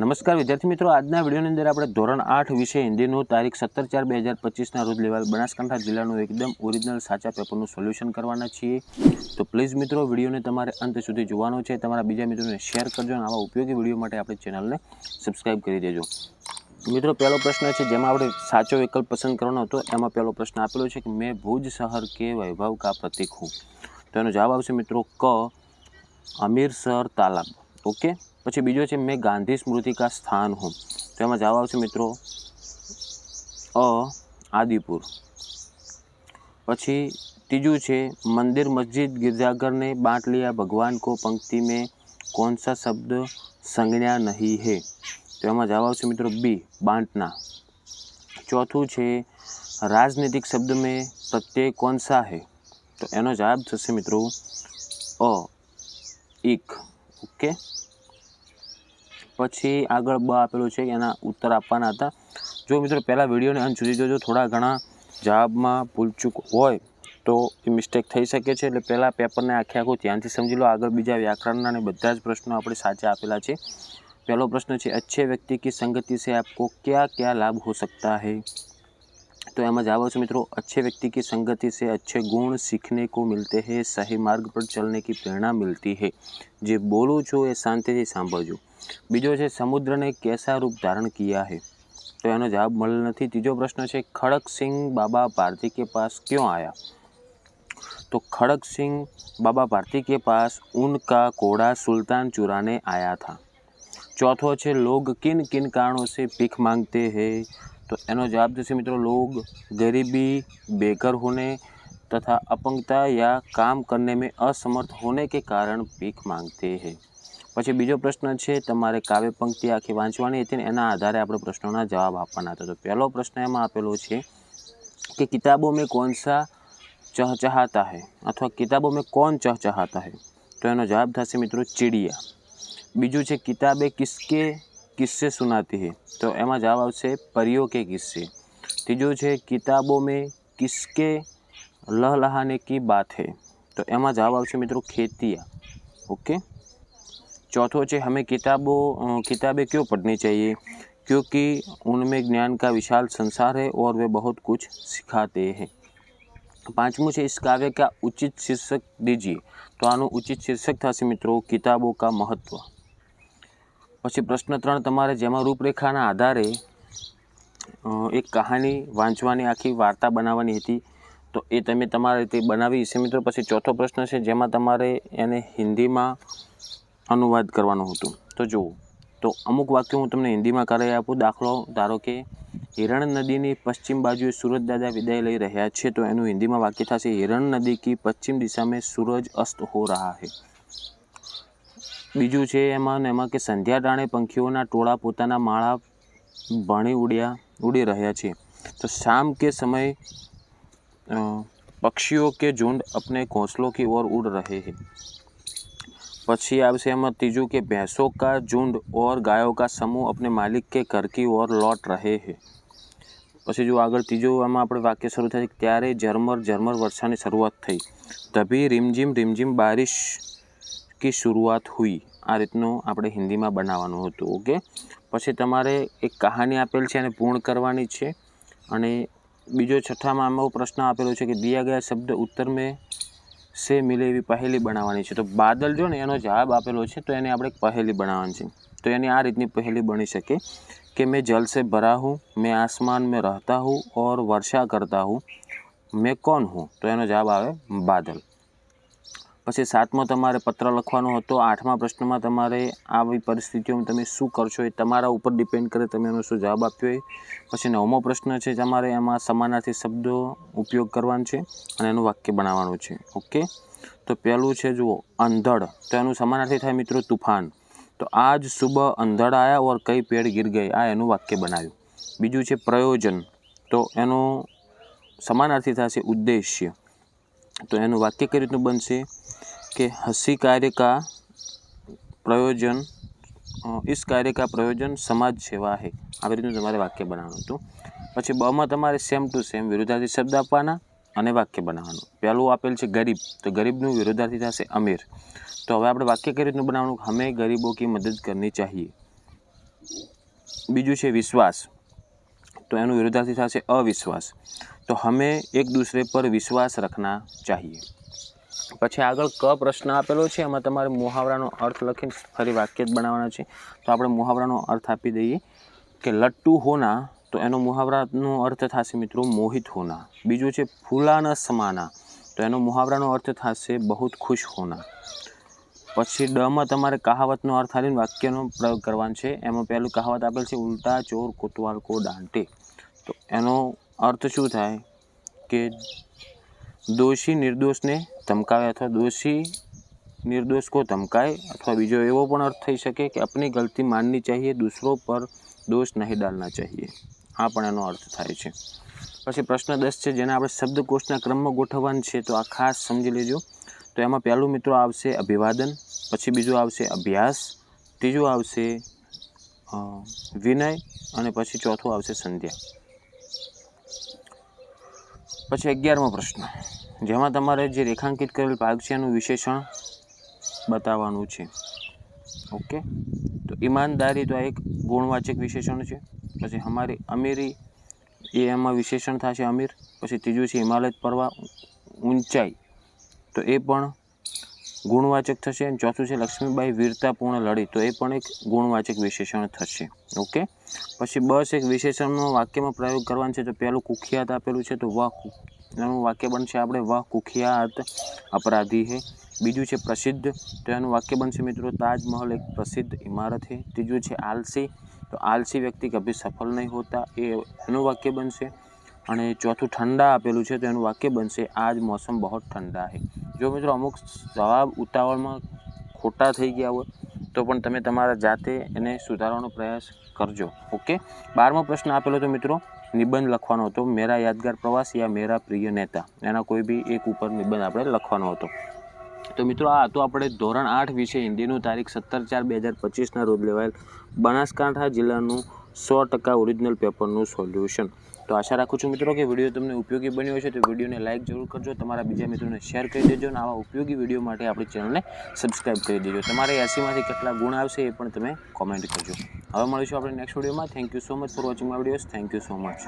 નમસ્કાર વિદ્યાર્થી મિત્રો, આજના વિડીયોની અંદર આપણે ધોરણ આઠ વિષય હિન્દીનું તારીખ સત્તર ચાર બે હજાર પચીસના રોજ લેવાલ બનાસકાંઠા જિલ્લાનું એકદમ ઓરિજિનલ સાચા પેપરનું સોલ્યુશન કરવાના છીએ. તો પ્લીઝ મિત્રો, વિડીયોને તમારે અંત સુધી જોવાનો છે. તમારા બીજા મિત્રોને શેર કરજો અને આવા ઉપયોગી વીડિયો માટે આપણી ચેનલને સબસ્ક્રાઈબ કરી દેજો. મિત્રો, પહેલો પ્રશ્ન છે, જેમાં આપણે સાચો વિકલ્પ પસંદ કરવાનો હતો, એમાં પહેલો પ્રશ્ન આપેલો છે કે મેં ભુજ શહેર કે વૈભવ કા પ્રતિક હું? તો એનો જવાબ આવશે મિત્રો ક અમીરસર તાલાબ. ઓકે પછી બીજો છે મેં ગાંધી સ્મૃતિ કા સ્થાન હું તો એમાં જવાબ આવશે મિત્રો અ આદિપુર પછી ત્રીજું છે મંદિર મસ્જિદ गिरजाघर ने बांट लिया भगवान को पंक्ति में कौन सा शब्द संज्ञा नहीं है તો એમાં જવાબ આવશે મિત્રો બી બાંટના ચોથું છે राजनीतिक शब्द में प्रत्यय कौन सा है તો એનો જવાબ થશે મિત્રો અ એક ઓકે. પછી આગળ બ આપેલું છે એના ઉત્તર આપવાના હતા. જો મિત્રો પહેલાં વિડીયોને અંત સુધી જોજો, થોડા ઘણા જવાબમાં ભૂલચૂક હોય તો એ મિસ્ટેક થઈ શકે છે. એટલે પહેલાં પેપરને આખે આખું ધ્યાનથી સમજી લો. આગળ બીજા વ્યાકરણના અને બધા જ પ્રશ્નો આપણે સાચા આપેલા છે. પહેલો પ્રશ્ન છે, અચ્છે વ્યક્તિ કે સંગતિ સે આપકો ક્યા ક્યા લાભ હો સકતા હૈ? तो એમ જ આવો છો મિત્રો. अच्छे व्यक्ति की संगति से अच्छे गुण सीखने को मिलते हैं सही मार्ग पर चलने की प्रेरणा मिलती है જે બોલો છો એ શાંતિથી સાંભળજો. બીજો છે, સમુદ્રને કેસા રૂપ ધારણ કિયા હે? તો એનો જવાબ મળેલ નથી. ત્રીજો પ્રશ્ન છે ખડકસિંહ બાબા ભારતી કે પાસ ક્યો આયા? તો ખડકસિંહ બાબા भारती के पास उनका घोड़ा सुल्तान चुराने आया था चौथो છે, લોગ કિન કિન કારણો સે ભીખ માંગતે હે? तो એનો જવાબ થશે મિત્રો लोग गरीबी बेघर होने तथा अपंगता या काम करने में असमर्थ होने के कारण भीख मांगते हैं પછી બીજો પ્રશ્ન છે તમારે કાવ્ય પંક્તિ આખી વાંચવાની હતી ને એના આધારે આપણે પ્રશ્નોના જવાબ આપવાના હતા તો પહેલો પ્રશ્ન એમાં આપેલો છે कि किताबों में कौन सा चहचहाता है अथवा किताबों में कौन चहचहाता है तो એનો જવાબ થશે મિત્રો ચીડિયા બીજું છે કિતાબે કિસકે કિસ્સે સુનાતી है તો એમાં જવાબ આવશે परियों के किस्से ત્રીજું છે કિતાબો में किसके लहलहाने की बात है तो એમાં જવાબ આવશે મિત્રો ખેતિયા ओके चौथो છે हमें किताबों अ, किताबें क्यों पढ़नी चाहिए क्योंकि उनमें ज्ञान का विशाल संसार है और वे बहुत कुछ सिखाते हैं પાંચમું છે इस काव्य का उचित शीर्षक दीजिए તો આનું ઉચિત શીર્ષક થશે મિત્રો કિતાબો કા મહત્વ પછી પ્રશ્ન ત્રણ, તમારે જેમાં રૂપરેખાના આધારે એક કહાની વાંચવાની આખી વાર્તા બનાવવાની હતી, તો એ તમે તમારી રીતે બનાવી. છે મિત્રો, પછી ચોથો પ્રશ્ન છે, જેમાં તમારે એને હિન્દીમાં અનુવાદ કરવાનો હતો. તો જુઓ, તો અમુક વાક્યો હું તમને હિન્દીમાં કરાવી આપું. દાખલો, ધારો કે, હિરણ નદીની પશ્ચિમ બાજુએ સૂરજ દાદા વિદાય લઈ રહ્યા છે, તો એનું હિન્દીમાં વાક્ય થશે, હિરણ નદી કી પશ્ચિમ દિશા મેં સૂરજ અસ્ત હો રહા હે. બીજું છે એમાં ને એમાં કે સંધ્યા ટાણે પંખીઓના ટોળા પોતાના માળા ભણી ઉડ્યા, ઉડી રહ્યા છે. તો શામ કે સમય પક્ષીઓ કે ઝુંડ અપને ઘોંસલો કી ઓર ઉડ રહે હે. પછી આવશે એમાં ત્રીજું કે ભેંસો કા ઝુંડ ઓર ગાયો કા સમૂહ અપને માલિક કે ઘર કી ઓર લોટ રહે હે. પછી જો આગળ ત્રીજું એમાં આપણે વાક્ય શરૂ થાય ત્યારે ઝરમર ઝરમર વર્ષાની શરૂઆત થઈ. ધભી રીમઝીમ રીમઝીમ બારિશ કી શરૂઆત હુઈ આ રીતનું આપણે હિન્દીમાં બનાવવાનું હતું ઓકે પછી તમારે એક કહાની આપેલ છે અને પૂર્ણ કરવાની છે અને બીજો છઠ્ઠામાં આમાં પ્રશ્ન આપેલો છે કે દિયા ગયા શબ્દ ઉત્તર મેં સે મિલે એવી પહેલી બનાવવાની છે તો બાદલ જો ને એનો જવાબ આપેલો છે તો એને આપણે એક પહેલી બનાવવાની છે તો એની આ રીતની પહેલી બની શકે कि मैं जल से भरा हूँ मैं आसमान में रहता हूँ और वर्षा करता हूँ मैं कौन हूँ તો એનો જવાબ આવે બાદલ પછી સાતમો તમારે પત્ર લખવાનો હતો. આઠમા પ્રશ્નમાં તમારે આવી પરિસ્થિતિઓમાં તમે શું કરશો એ તમારા ઉપર ડિપેન્ડ કરે, તમે એનો શું જવાબ આપ્યો એ. પછી નવમો પ્રશ્ન છે તમારે એમાં સમાનાર્થી શબ્દો ઉપયોગ કરવાનો છે અને એનું વાક્ય બનાવવાનું છે. ઓકે? તો પહેલું છે જુઓ, અંધડ. તો એનું સમાનાર્થી થાય મિત્રો તુફાન. તો આજ સુબહ અંધડ આયા ઓર કઈ પેડ ગીર ગઈ? આ એનું વાક્ય બનાવ્યું. બીજું છે પ્રયોજન. તો એનું સમાનાર્થી થશે ઉદ્દેશ્ય. તો એનું વાક્ય કઈ રીતનું બનશે? કે હસી કાર્ય કા પ્રયોજન ઇસ કાર્ય કા પ્રયોજન સમાજ સેવા હે આવી રીતનું તમારે વાક્ય બનાવવાનું હતું પછી બમાં તમારે સેમ ટુ સેમ વિરોધાર્થી શબ્દ આપવાના અને વાક્ય બનાવવાનું પહેલું આપેલ છે ગરીબ તો ગરીબનું વિરોધાર્થી થશે અમીર। તો હવે આપણે વાક્ય કઈ રીતનું બનાવવાનું? હમે ગરીબો કી મદદ કરની ચાહીએ। બીજું છે વિશ્વાસ, તો એનું વિરોધાર્થી થશે અવિશ્વાસ। તો હમે એક દૂસરે પર વિશ્વાસ રખના ચાહીએ। પછી આગળ ક પ્રશ્ન આપેલો છે, એમાં તમારે મુહાવરાનો અર્થ લખીને ફરી વાક્ય જ બનાવવાના છે. તો આપણે મુહાવરાનો અર્થ આપી દઈએ કે લટ્ટુ હોના, તો એનો મુહાવરાનો અર્થ થશે મિત્રો મોહિત હોના. બીજું છે ફૂલાના સમાના, તો એનો મુહાવરાનો અર્થ થશે બહુ ખુશ હોના. પછી ડમાં તમારે કહાવતનો અર્થ આવીને વાક્યનો પ્રયોગ કરવાનો છે. એમાં પહેલું કહાવત આપેલ છે, ઉલટા ચોર કોતવાલ કો દાંટે તો એનો અર્થ શું થાય? કે દોષી નિર્દોષને ધમકાવે અથવા દોષી નિર્દોષ કો ધમકાય અથવા બીજો એવો પણ અર્થ થઈ શકે કે अपनी ગલતી માનની चाहिए दूसरों पर દોષ નહીં ડાલના चाहिए આ પણ એનો અર્થ થાય છે પછી પ્રશ્ન દસ છે જેને આપણે શબ્દકોશના ક્રમમાં ગોઠવવાનું છે તો આ ખાસ સમજી લેજો તો એમાં પહેલું મિત્રો આવશે અભિવાદન પછી બીજું આવશે અભ્યાસ ત્રીજું આવશે અ, વિનય અને પછી ચોથું આવશે સંધ્યા પછી અગિયારમો પ્રશ્ન. જેમાં તમારે જે રેખાંકિત કરેલ ભાગ છે એનું વિશેષણ બતાવવાનું છે. ઓકે? તો ઈમાનદારી તો આ એક ગુણવાચક વિશેષણ છે. પછી અમારી અમીરી, એ એમાં વિશેષણ થશે અમીર. પછી ત્રીજું છે હિમાલય પર્વત ઊંચાઈ તો એ પણ ગુણવાચક થશે અને ચોથું છે લક્ષ્મીબાઈ વીરતાપૂર્ણ લડી. તો એ પણ એક ગુણવાચક વિશેષણ થશે. ઓકે? પછી બસ એક વિશેષણનો વાક્યમાં પ્રયોગ કરવાનો છે. તો પહેલું કુખ્યાત આપેલું છે તો વાહ એનું વાક્ય બનશે આપણે વાહ કુખ્યાત અપરાધી હે. બીજું છે પ્રસિદ્ધ. તો એનું વાક્ય બનશે મિત્રો તાજમહલ એક પ્રસિદ્ધ ઇમારત હે. ત્રીજું છે આલસી. તો આલસી વ્યક્તિ કભી સફળ નહીં હોતા. એ એનું વાક્ય બનશે. અને ચોથું ઠંડા આપેલું છે તો એનું વાક્ય બનશે આજ મોસમ બહુ ઠંડા है જો મિત્રો અમુક જવાબ ઉતાવળમાં ખોટા થઈ ગયા હોય, તો પણ તમે તમારા જાતે એને સુધારવાનો પ્રયાસ કરજો, ઓકે? બારમો પ્રશ્ન આપેલો તો મિત્રો, નિબંધ લખવાનો હતો. મેરા યાદગાર પ્રવાસ યા મેરા પ્રિય નેતા? એના કોઈ બી એક ઉપર નિબંધ આપણે લખવાનો હતો. તો મિત્રો, આ હતું આપણે ધોરણ આઠ વિશે હિન્દીનું તારીખ સત્તર ચાર બે હજાર પચીસના રોજ લેવાયેલ બનાસકાંઠા જિલ્લાનું સો ટકા ઓરિજિનલ પેપરનું સોલ્યુશન તો આશા રાખું છું મિત્રો કે વીડિયો તમને ઉપયોગી બન્યો હશે, તો વિડીયોને લાઇક જરૂર કરજો, તમારા બીજા મિત્રોને શેર કરી દેજો અને આવા ઉપયોગી વીડિયો માટે આપણી ચેનલને સબસ્ક્રાઇબ કરી દેજો. તમારે એસીમાંથી કેટલા ગુણ આવશે એ પણ તમે કોમેન્ટ કરજો. હવે મળીશું આપણે નેક્સ્ટ વિડીયોમાં. Thank you so much for watching my videos thank you so much